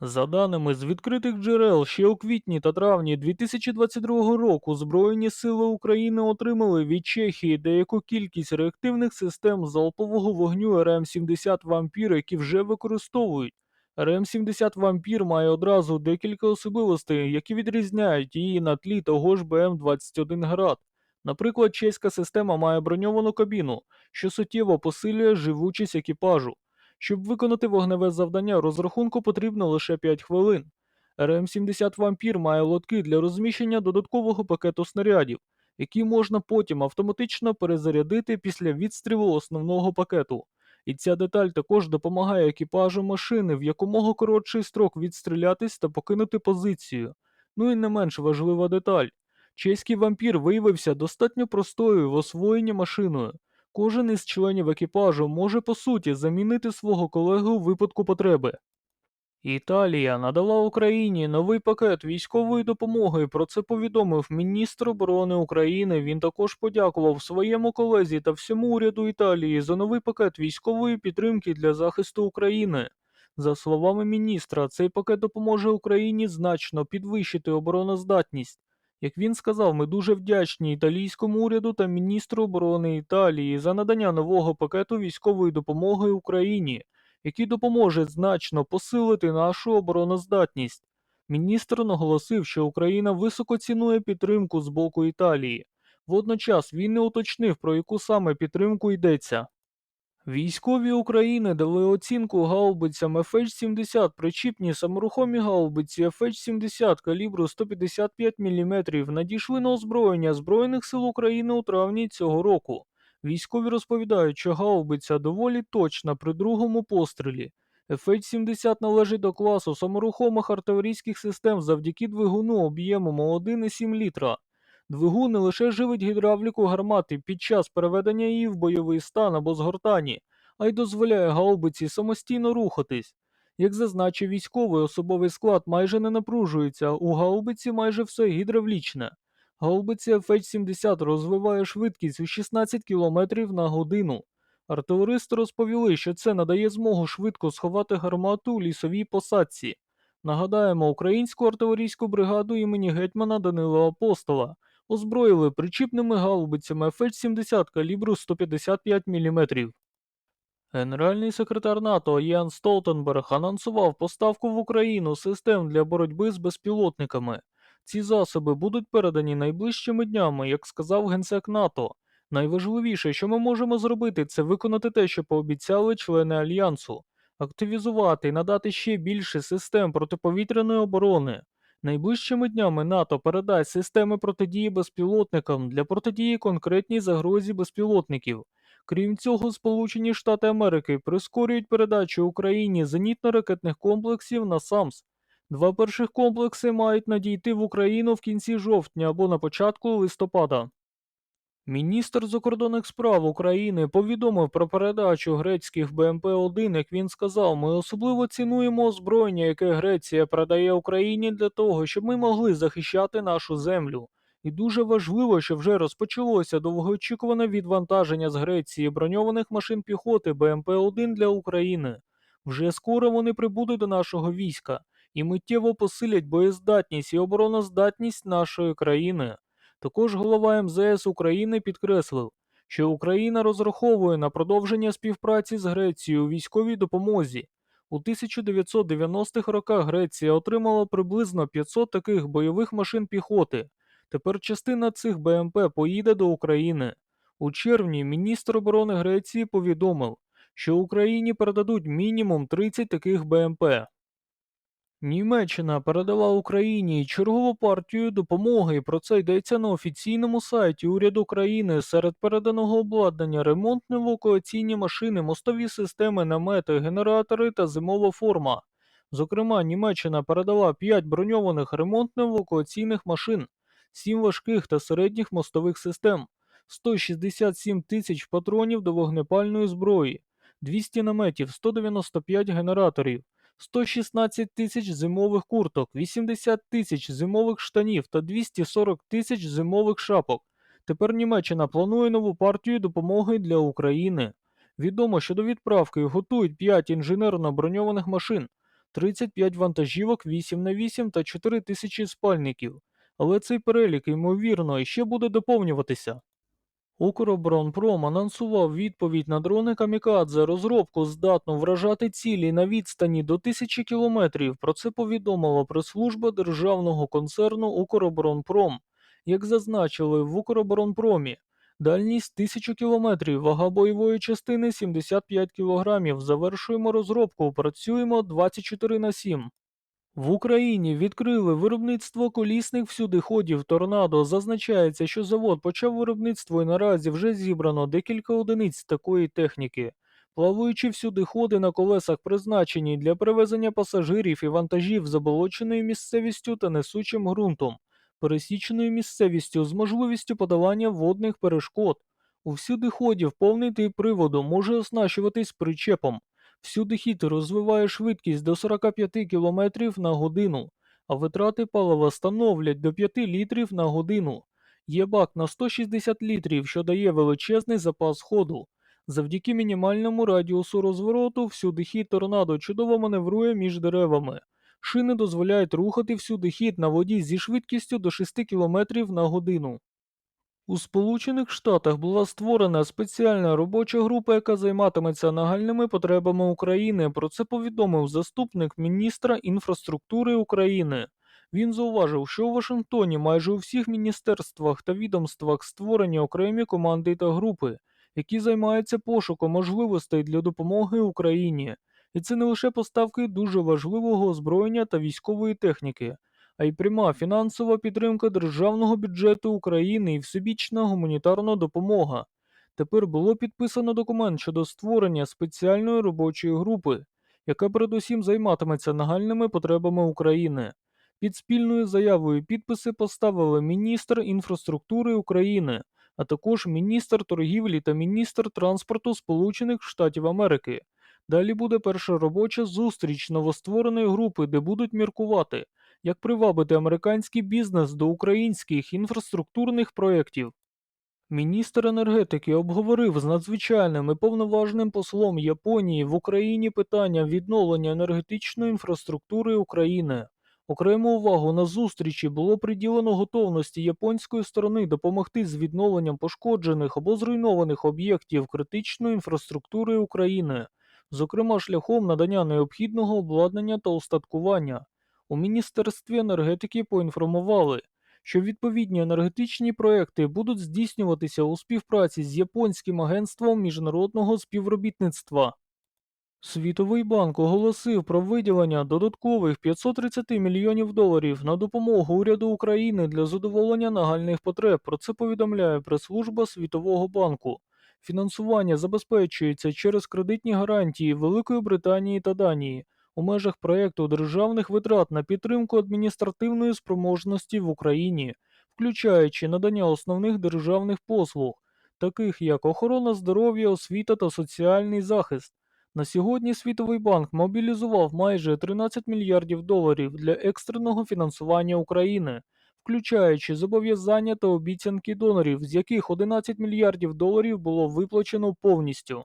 За даними з відкритих джерел, ще у квітні та травні 2022 року Збройні сили України отримали від Чехії деяку кількість реактивних систем залпового вогню РМ-70 Вампір, які вже використовують. РМ-70 Вампір має одразу декілька особливостей, які відрізняють її на тлі того ж БМ-21 Град. Наприклад, чеська система має броньовану кабіну, що суттєво посилює живучість екіпажу. Щоб виконати вогневе завдання, розрахунку потрібно лише 5 хвилин. РМ-70 Вампір має лотки для розміщення додаткового пакету снарядів, які можна потім автоматично перезарядити після відстрілу основного пакету. І ця деталь також допомагає екіпажу машини в якомога коротший строк відстрілятись та покинути позицію. Ну і не менш важлива деталь. Чеський вампір виявився достатньо простою в освоєнні машиною. Кожен із членів екіпажу може по суті замінити свого колегу у випадку потреби. Італія надала Україні новий пакет військової допомоги. Про це повідомив міністр оборони України. Він також подякував своєму колезі та всьому уряду Італії за новий пакет військової підтримки для захисту України. За словами міністра, цей пакет допоможе Україні значно підвищити обороноздатність. Як він сказав, ми дуже вдячні італійському уряду та міністру оборони Італії за надання нового пакету військової допомоги Україні, який допоможе значно посилити нашу обороноздатність. Міністр наголосив, що Україна високо цінує підтримку з боку Італії. Водночас він не уточнив, про яку саме підтримку йдеться. Військові України дали оцінку гаубицям FH-70 причіпні саморухомі гаубиці FH-70 калібру 155 мм надійшли на озброєння Збройних сил України у травні цього року. Військові розповідають, що гаубиця доволі точна при другому пострілі. FH-70 належить до класу саморухомих артилерійських систем завдяки двигуну об'ємом 1,7 літра. Двигун не лише живить гідравліку гармати під час переведення її в бойовий стан або згортанні, а й дозволяє гаубиці самостійно рухатись. Як зазначив військовий, особовий склад майже не напружується, у гаубиці майже все гідравлічне. Гаубиця FH-70 розвиває швидкість у 16 км на годину. Артилеристи розповіли, що це надає змогу швидко сховати гармату у лісовій посадці. Нагадаємо, українську артилерійську бригаду імені гетьмана Данила Апостола озброїли причіпними гаубицями FH-70 калібру 155 мм. Генеральний секретар НАТО Ян Столтенберг анонсував поставку в Україну систем для боротьби з безпілотниками. Ці засоби будуть передані найближчими днями, як сказав генсек НАТО. Найважливіше, що ми можемо зробити, це виконати те, що пообіцяли члени альянсу, активізувати і надати ще більше систем протиповітряної оборони. Найближчими днями НАТО передасть системи протидії безпілотникам для протидії конкретній загрозі безпілотників. Крім цього, Сполучені Штати Америки прискорюють передачу Україні зенітно-ракетних комплексів на САМС. Два перших комплекси мають надійти в Україну в кінці жовтня або на початку листопада. Міністр закордонних справ України повідомив про передачу грецьких БМП-1, як він сказав, ми особливо цінуємо озброєння, яке Греція передає Україні для того, щоб ми могли захищати нашу землю. І дуже важливо, що вже розпочалося довгоочікуване відвантаження з Греції броньованих машин піхоти БМП-1 для України. Вже скоро вони прибудуть до нашого війська і миттєво посилять боєздатність і обороноздатність нашої країни. Також голова МЗС України підкреслив, що Україна розраховує на продовження співпраці з Грецією у військовій допомозі. У 1990-х роках Греція отримала приблизно 500 таких бойових машин піхоти. Тепер частина цих БМП поїде до України. У червні міністр оборони Греції повідомив, що Україні передадуть мінімум 30 таких БМП. Німеччина передала Україні чергову партію допомоги. Про це йдеться на офіційному сайті уряду країни. Серед переданого обладнання ремонтні евакуаційні машини, мостові системи, намети, генератори та зимова форма. Зокрема, Німеччина передала 5 броньованих ремонтно-евакуаційних машин. 7 важких та середніх мостових систем, 167 тисяч патронів до вогнепальної зброї, 200 наметів, 195 генераторів, 116 тисяч зимових курток, 80 тисяч зимових штанів та 240 тисяч зимових шапок. Тепер Німеччина планує нову партію допомоги для України. Відомо, що до відправки готують 5 інженерно броньованих машин, 35 вантажівок 8 на 8 та 4 тисячі спальників. Але цей перелік, ймовірно, ще буде доповнюватися. Укроборонпром анонсував відповідь на дрони Камікадзе, розробку здатну вражати цілі на відстані до тисячі кілометрів. Про це повідомила прес-служба державного концерну Укроборонпром. Як зазначили в Укроборонпромі, дальність 1000 кілометрів, вага бойової частини 75 кілограмів. Завершуємо розробку, працюємо 24 на 7. В Україні відкрили виробництво колісних всюдиходів торнадо. Зазначається, що завод почав виробництво і наразі вже зібрано декілька одиниць такої техніки. Плаваючі всюдиходи на колесах призначені для перевезення пасажирів і вантажів заболоченою місцевістю та несучим ґрунтом, пересіченою місцевістю з можливістю подолання водних перешкод. У всюдиходів повний тип приводу може оснащуватись причепом. Всюди хід розвиває швидкість до 45 км на годину, а витрати палива становлять до 5 літрів на годину. Є бак на 160 літрів, що дає величезний запас ходу. Завдяки мінімальному радіусу розвороту всюди хід торнадо чудово маневрує між деревами. Шини дозволяють рухати всюди хід на воді зі швидкістю до 6 км на годину. У Сполучених Штатах була створена спеціальна робоча група, яка займатиметься нагальними потребами України. Про це повідомив заступник міністра інфраструктури України. Він зауважив, що у Вашингтоні майже у всіх міністерствах та відомствах створені окремі команди та групи, які займаються пошуком можливостей для допомоги Україні. І це не лише поставки дуже важливого озброєння та військової техніки а й пряма фінансова підтримка державного бюджету України і всебічна гуманітарна допомога. Тепер було підписано документ щодо створення спеціальної робочої групи, яка передусім займатиметься нагальними потребами України. Під спільною заявою підписи поставили міністр інфраструктури України, а також міністр торгівлі та міністр транспорту Сполучених Штатів Америки. Далі буде перша робоча зустріч новоствореної групи, де будуть міркувати, як привабити американський бізнес до українських інфраструктурних проєктів. Міністр енергетики обговорив з надзвичайним і повноважним послом Японії в Україні питання відновлення енергетичної інфраструктури України. Окрему увагу на зустрічі було приділено готовності японської сторони допомогти з відновленням пошкоджених або зруйнованих об'єктів критичної інфраструктури України, зокрема шляхом надання необхідного обладнання та устаткування. У Міністерстві енергетики поінформували, що відповідні енергетичні проекти будуть здійснюватися у співпраці з Японським агентством міжнародного співробітництва. Світовий банк оголосив про виділення додаткових 530 мільйонів доларів на допомогу уряду України для задоволення нагальних потреб. Про це повідомляє прес-служба Світового банку. Фінансування забезпечується через кредитні гарантії Великої Британії та Данії у межах проєкту державних витрат на підтримку адміністративної спроможності в Україні, включаючи надання основних державних послуг, таких як охорона здоров'я, освіта та соціальний захист. На сьогодні Світовий банк мобілізував майже 13 мільярдів доларів для екстреного фінансування України, включаючи зобов'язання та обіцянки донорів, з яких 11 мільярдів доларів було виплачено повністю.